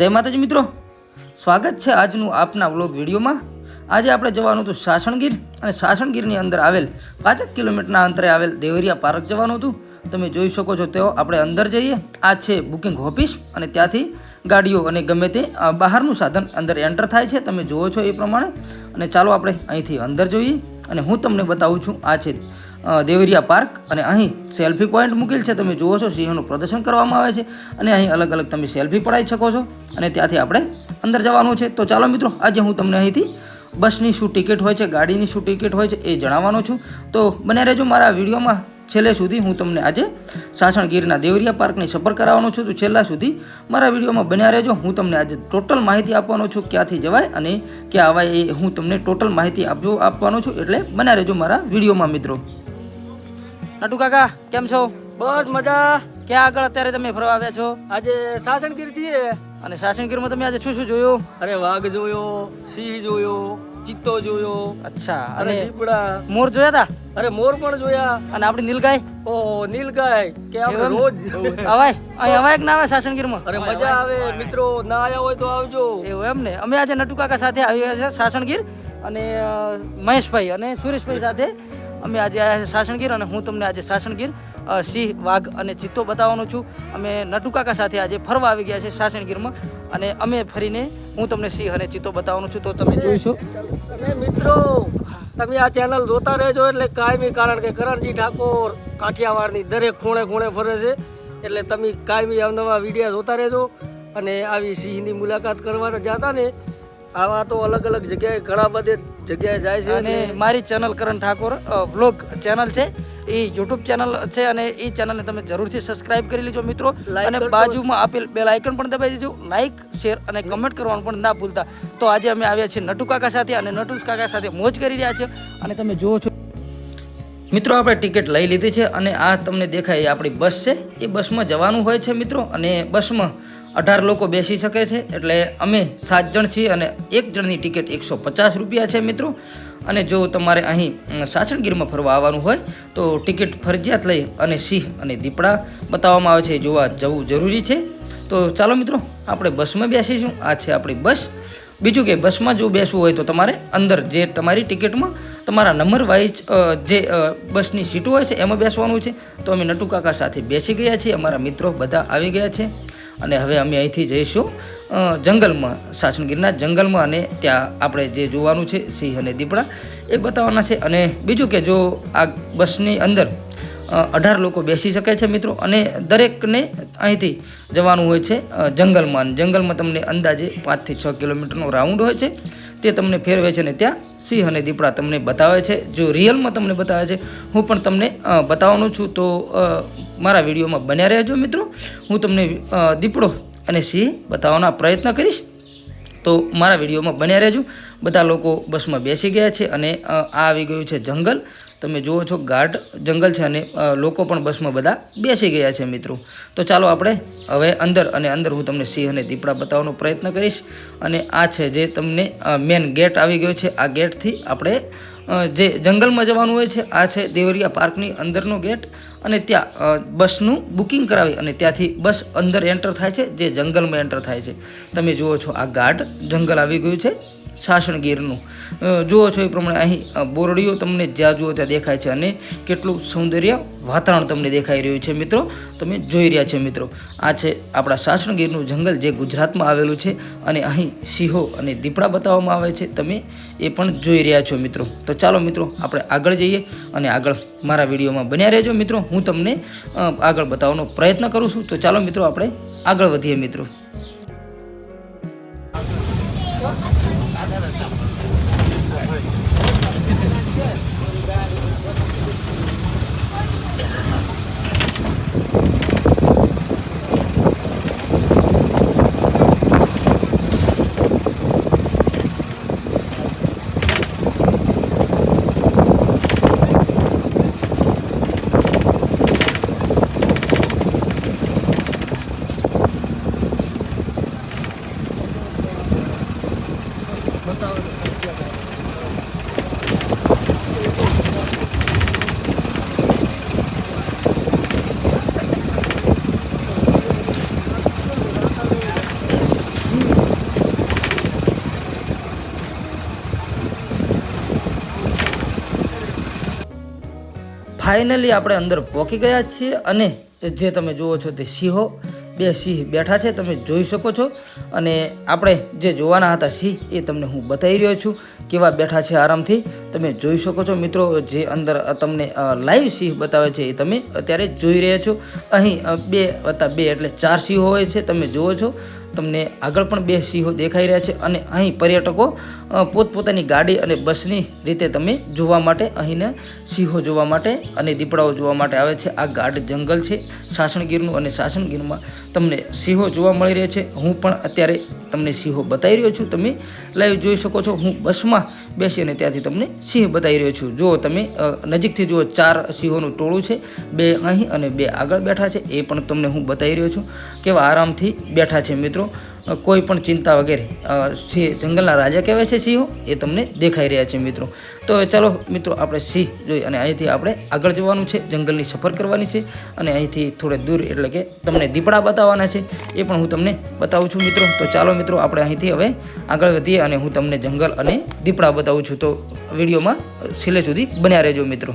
જય માતાજી મિત્રો. સ્વાગત છે આજનું આપના વ્લોગ વિડીયોમાં. આજે આપણે જવાનું હતું સાસણગીર અને સાસણગીરની અંદર આવેલ પાંચેક કિલોમીટરના અંતરે આવેલ દેવરિયા પાર્ક જવાનું હતું. તમે જોઈ શકો છો તેઓ આપણે અંદર જઈએ. આ છે બુકિંગ ઓફિસ અને ત્યાંથી ગાડીઓ અને ગમે તે બહારનું સાધન અંદર એન્ટર થાય છે. તમે જુઓ છો એ પ્રમાણે. અને ચાલો આપણે અહીંથી અંદર જોઈએ અને હું તમને બતાવું છું આ છે દેવરિયા પાર્ક અને અહીં સેલ્ફી પોઈન્ટ મૂકેલ છે. તમે જુઓ છો, સિંહનું પ્રદર્શન કરવામાં આવે છે અને અહીં અલગ અલગ તમે સેલ્ફી પડાવી શકો છો અને ત્યાંથી આપણે અંદર જવાનું છે. તો ચાલો મિત્રો, આજે હું તમને અહીંથી બસની શું ટિકિટ હોય છે, ગાડીની શું ટિકિટ હોય છે એ જણાવવાનો છું. તો બને રહેજો મારા વિડીયોમાં. છેલ્લે સુધી હું તમને આજે સાસણગીરના દેવરિયા પાર્કની સફર કરાવવાનો છું. તો છેલ્લા સુધી મારા વિડીયોમાં બન્યા રહેજો. હું તમને આજે ટોટલ માહિતી આપવાનો છું ક્યાંથી જવાય અને ક્યાં આવાય એ હું તમને ટોટલ માહિતી આપજો આપવાનો છું. એટલે બન્યા રહેજો મારા વિડીયોમાં મિત્રો. નટુ કાકા કેમ છો? બસ મજા. ક્યાં આગળ અત્યારે તમે ફરવા આવ્યા છો? આજે સાસણગીર છીએ અને સાસણગીરમાં તમે આજે શું શું જોયું? અરે વાઘ જોયો સિંહ જોયો ચિત્તો જોયો. અચ્છા અને દીપડા. મોર જોયા હતા અરે મોર પણ જોયા. અને આપણી નીલગાય? ઓ નીલગાય કે આપણે રોજ. અવાય અહીં અવાય કે ના આવે સાસણગીરમાં? અરે મજા આવે મિત્રો ના આયા હોય તો આવજો. એવું એમ ને? અમે આજે નટુ કાકા સાથે આવ્યા છે સાસણગીર અને મહેશભાઈ અને સુરેશભાઈ સાથે. અમે આજે આવ્યા છે સાસણગીર અને હું તમને આજે સાસણગીર સિંહ વાઘ અને ચિત્તો બતાવવાનો છું. અમે નટુકાકા સાથે આજે ફરવા આવી ગયા છે સાસણગીરમાં અને અમે ફરીને હું તમને સિંહ અને ચિત્તો બતાવવાનો છું. તો તમે જોઈશો. અને મિત્રો તમે આ ચેનલ જોતા રહેજો એટલે કાયમી કારણ કે કરણજી ઠાકોર કાઠિયાવાડની દરેક ખૂણે ખૂણે ફરે છે. એટલે તમે કાયમી અવનવા વિડીયા જોતા રહેજો અને આવી સિંહની મુલાકાત કરવા જતા ને આવા તો અલગ અલગ જગ્યાએ ઘણા બધે જગ્યાએ જાય છે અને મારી channel Karan Thakor blog channel છે. એ યુટ્યુબ ચેનલ છે અને એ ચેનલને તમે જરૂરથી સબસ્ક્રાઇબ કરી લેજો મિત્રો. અને બાજુમાં આપેલ બેલ આઇકન પણ દબાવી દેજો. લાઇક શેર અને કમેન્ટ કરવાનું પણ ના ભૂલતા. તો આજે અમે આવ્યા છીએ નટુ કાકા સાથે અને નટુ કાકા સાથે મોજ કરી રહ્યા છે. અને તમે જુઓ છો. મિત્રો આપણે ટિકિટ લઈ લીધી છે અને આ તમને દેખાય એ આપણી બસ છે. એ બસમાં જવાનું હોય છે મિત્રો અને બસમાં અઢાર લોકો બેસી શકે છે, એટલે અમે સાત જણ છીએ અને એક જણની ટિકિટ એકસો પચાસ રૂપિયા છે મિત્રો. અને જો તમારે અહીં સાસણગીરમાં ફરવા આવવાનું હોય, તો ટિકિટ ફરજિયાત લઈ અને સિંહ અને દીપડા બતાવવામાં આવે છે, જોવા જવું જરૂરી છે. તો ચાલો મિત્રો, આપણે બસમાં બેસીશું. આ છે આપણી બસ. બીજું કે, બસમાં જો બેસવું હોય તો તમારે અંદર જે તમારી ટિકિટમાં તમારા નંબર વાઇઝ જે બસની સીટો હોય છે, એમાં બેસવાનું છે. તો અમે નટુ કાકા સાથે બેસી ગયા છીએ. અમારા મિત્રો બધા આવી ગયા છે. અને હવે અમે અહીંથી જઈશું જંગલમાં જંગલમાં, સાસણગીરના જંગલમાં અને ત્યાં આપણે જે જોવાનું છે, સિંહ અને દીપડા, એ બતાવવાના છે. અને બીજું કે જો આ બસની અંદર અઢાર લોકો બેસી શકે છે મિત્રો, અને દરેકને અહીંથી જવાનું હોય છે જંગલમાં. જંગલમાં તમને અંદાજે પાંચથી છ કિલોમીટરનો રાઉન્ડ હોય છે. તે તમને ફેરવે છે ને ત્યાં સિંહ અને દીપડા તમને બતાવે છે. જો રિયલમાં તમને બતાવે છે, હું પણ તમને બતાવવાનો છું તો મારા વિડીયોમાં બન્યા રહેજો મિત્રો. હું તમને દીપડો અને સિંહ બતાવવાનો પ્રયત્ન કરીશ. તો મારા વિડીયોમાં બન્યા રહેજો. બધા લોકો બસમાં બેસી ગયા છે અને આ આવી ગયું છે જંગલ. તમે જુઓ છો ગાઢ જંગલ છે અને લોકો પણ બસમાં બધા બેસી ગયા છે મિત્રો. તો ચાલો આપણે હવે અંદર અને અંદર હું તમને સિંહ અને દીપડા બતાવવાનો પ્રયત્ન કરીશ. અને આ છે જે તમને મેન ગેટ આવી ગયો છે. આ ગેટથી આપણે જે જંગલમાં જવાનું હોય છે, આ છે દેવરિયા પાર્કની અંદરનો ગેટ અને ત્યાં બસનું બુકિંગ કરાવી અને ત્યાંથી બસ અંદર એન્ટર થાય છે, જે જંગલમાં એન્ટર થાય છે. તમે જુઓ છો આ ગાઢ જંગલ આવી ગયું છે. સાસણગીરનું ગીરનું. જુઓ છો એ પ્રમાણે અહીં બોરડીઓ તમને જ્યાં જુઓ ત્યાં દેખાય છે અને કેટલું સૌંદર્ય વાતાવરણ તમને દેખાઈ રહ્યું છે મિત્રો. તમે જોઈ રહ્યા છો મિત્રો. આ છે આપણા સાસણગીરનું જંગલ જે ગુજરાતમાં આવેલું છે અને અહીં સિંહો અને દીપડા બતાવવામાં આવે છે. તમે એ પણ જોઈ રહ્યા છો મિત્રો. તો ચાલો મિત્રો, આપણે આગળ જઈએ અને આગળ મારા વિડીયોમાં બન્યા રહેજો મિત્રો. હું તમને આગળ બતાવવાનો પ્રયત્ન કરું છું. તો ચાલો મિત્રો, આપણે આગળ વધીએ મિત્રો. 打开的 ફાઇનલી આપણે અંદર પહોંચી ગયા છીએ અને જે તમે જુઓ છો તે સિંહો, બે સિંહ બેઠા છે, તમે જોઈ શકો છો. અને આપણે જે જોવાના હતા સિંહ એ તમને હું બતાવી રહ્યો છું કેવા બેઠા છે આરામથી. તમે જોઈ શકો છો મિત્રો જે અંદર તમને લાઈવ સિંહ બતાવે છે એ તમે અત્યારે જોઈ રહ્યા છો. અહીં બે વત્તા બે એટલે ચાર સિંહો હોય છે, તમે જુઓ છો. તમને આગળ પણ બે સિંહો દેખાઈ રહ્યા છે અને અહીં પર્યટકો પોતપોતાની ગાડી અને બસની રીતે તમે જોવા માટે, અહીંના સિંહો જોવા માટે અને દીપડાઓ જોવા માટે આવે છે. આ ગાઢ જંગલ છે. સાસણગીરનું અને સાસણગીરમાં તમને સિંહો જોવા મળી રહ્યા છે. હું પણ અત્યારે તમને સિંહો બતાવી રહ્યો છું. તમે લાઈવ જોઈ શકો છો. હું બસમાં બેસીને ત્યાંથી તમને સિંહ બતાવી રહ્યો છું. જો તમે નજીકથી જુઓ ચાર સિંહોનું ટોળું છે. બે અહીં અને બે આગળ બેઠા છે. એ પણ તમને હું બતાવી રહ્યો છું. કેવા આરામથી બેઠા છે મિત્રો. કોઈ પણ ચિંતા વગેરે. સિંહ જંગલના રાજા કહેવાય છે સિંહો, એ તમને દેખાઈ રહ્યા છે મિત્રો. તો ચાલો મિત્રો આપણે સિંહ જોઈ અને અહીંથી આપણે આગળ જવાનું છે, જંગલની સફર કરવાની છે અને અહીંથી થોડે દૂર એટલે કે તમને દીપડા બતાવવાના છે, એ પણ હું તમને બતાવું છું મિત્રો. તો ચાલો મિત્રો આપણે અહીંથી હવે આગળ વધીએ અને હું તમને જંગલ અને દીપડા બતાવું છું. તો વિડીયોમાં છેલ્લે સુધી બન્યા રહેજો મિત્રો.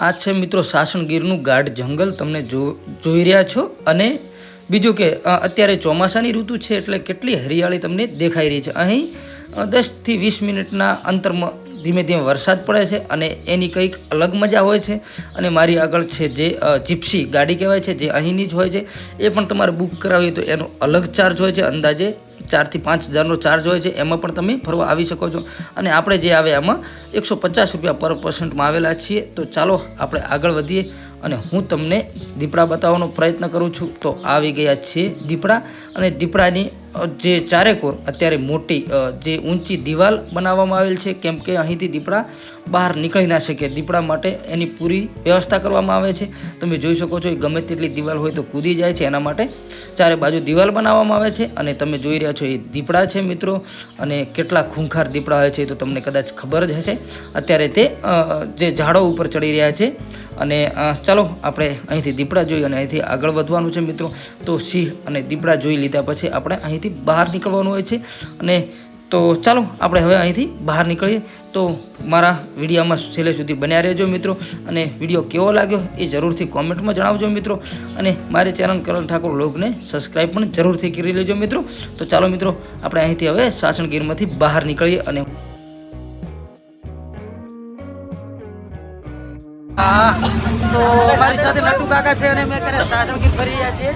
આ છે મિત્રો સાસણગીરનું ગાઢ જંગલ, તમને જો જોઈ રહ્યા છો. અને બીજું કે અત્યારે ચોમાસાની ઋતુ છે એટલે કેટલી હરિયાળી તમને દેખાઈ રહી છે. અહીં દસથી વીસ મિનિટના અંતરમાં ધીમે ધીમે વરસાદ પડે છે અને એની કંઈક અલગ મજા હોય છે. અને મારી આગળ છે જે જીપ્સી ગાડી કહેવાય છે, જે અહીંની જ હોય છે. એ પણ તમારે બુક કરાવી તો એનો અલગ ચાર્જ હોય છે અંદાજે ચારથી પાંચ હજારનો ચાર્જ હોય છે, એમાં પણ તમે ફરવા આવી શકો છો. અને આપણે જે આવે એમાં એકસો પચાસ રૂપિયા પર પર્સન્ટમાં આવેલા છીએ. તો ચાલો, આપણે આગળ વધીએ. અને હું તમને દીપડા બતાવવાનો પ્રયત્ન કરું છું, તો આવી ગયા છે દીપડા. અને દીપડાની જે ચારેકોર અત્યારે મોટી જે ઊંચી દિવાલ બનાવવામાં આવેલ છે, કેમ કે અહીંથી દીપડા બહાર નીકળી ના શકે. દીપડા માટે એની પૂરી વ્યવસ્થા કરવામાં આવે છે. તમે જોઈ શકો છો એ ગમે તેટલી દિવાલ હોય તો કૂદી જાય છે. એના માટે ચારે બાજુ દિવાલ બનાવવામાં આવે છે. અને તમે જોઈ રહ્યા છો એ દીપડા છે મિત્રો. અને કેટલા ખૂંખાર દીપડા હોય છે તો તમને કદાચ ખબર જ હશે. અત્યારે તે જે ઝાડો ઉપર ચડી રહ્યા છે અને ચાલો આપણે અહીંથી દીપડા જોઈ અને અહીંથી આગળ વધવાનું છે મિત્રો. તો સિંહ અને દીપડા જોઈ લીધા પછી આપણે અહીંથી બહાર નીકળવાનું હોય છે. અને, તો ચાલો આપણે હવે અહીંથી બહાર નીકળીએ. તો મારા વિડીયોમાં છેલ્લે સુધી બન્યા રહેજો મિત્રો. અને વીડિયો કેવો લાગ્યો એ જરૂરથી કોમેન્ટમાં જણાવજો મિત્રો. અને મારી ચેનલ કરણ ઠાકોર લોગને સબસ્ક્રાઈબ પણ જરૂરથી કરી લેજો મિત્રો. તો ચાલો મિત્રો, આપણે અહીંથી હવે સાસણગીરમાંથી બહાર નીકળીએ અને હા, તો મારી સાથે નટુ કાકા છે અને અમે અત્યારે સાસણગીર ફરી રહ્યા છીએ.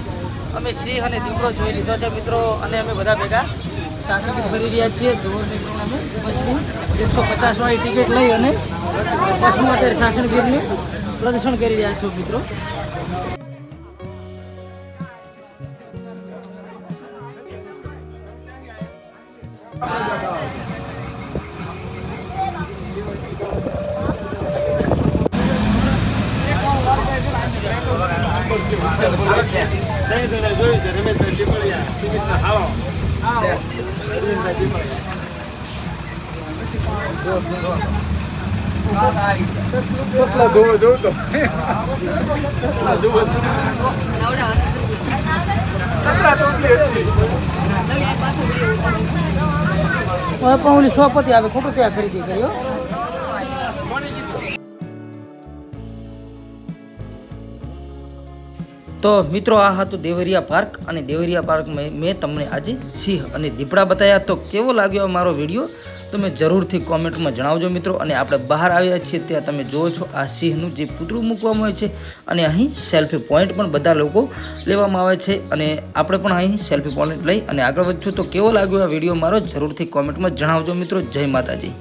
અમે સિંહ અને દીપડો જોઈ લીધો છે મિત્રો, અને અમે બધા ભેગા સાસણગીર ફરી રહ્યા છીએ. જોર અમે બસની એકસો પચાસ વાળી ટિકિટ લઈ અને બસમાં અત્યારે સાસણગીરનું પ્રદર્શન કરી રહ્યા છો મિત્રો. નવડા વાસે નવડા પાસે વીડિયો ઉતારું હવે પણ ઓલી સોપતિ આવે, ખોટું ત્યાં ખરીદી કર્યો તો મિત્રો, આ હતું દેવરિયા પાર્ક અને દેવરિયા પાર્કમાં મેં તમને આજે સિંહ અને દીપડા બતાવ્યા તો કેવો લાગ્યો મારો વીડિયો? તમે જરૂરથી કોમેન્ટમાં જણાવજો મિત્રો. અને આપણે બહાર આવ્યા છીએ ત્યાં તમે જુઓ છો આ સિંહનું જે પૂતળું મૂકવામાં આવે છે. અને અહીં સેલ્ફી પોઈન્ટ પણ બધા લોકો લેવામાં આવે છે. અને આપણે પણ અહીં સેલ્ફી પોઈન્ટ લઈ અને આગળ વધશું. તો કેવો લાગ્યો આ વીડિયો મારો? જરૂરથી કોમેન્ટમાં જણાવજો મિત્રો. જય માતાજી.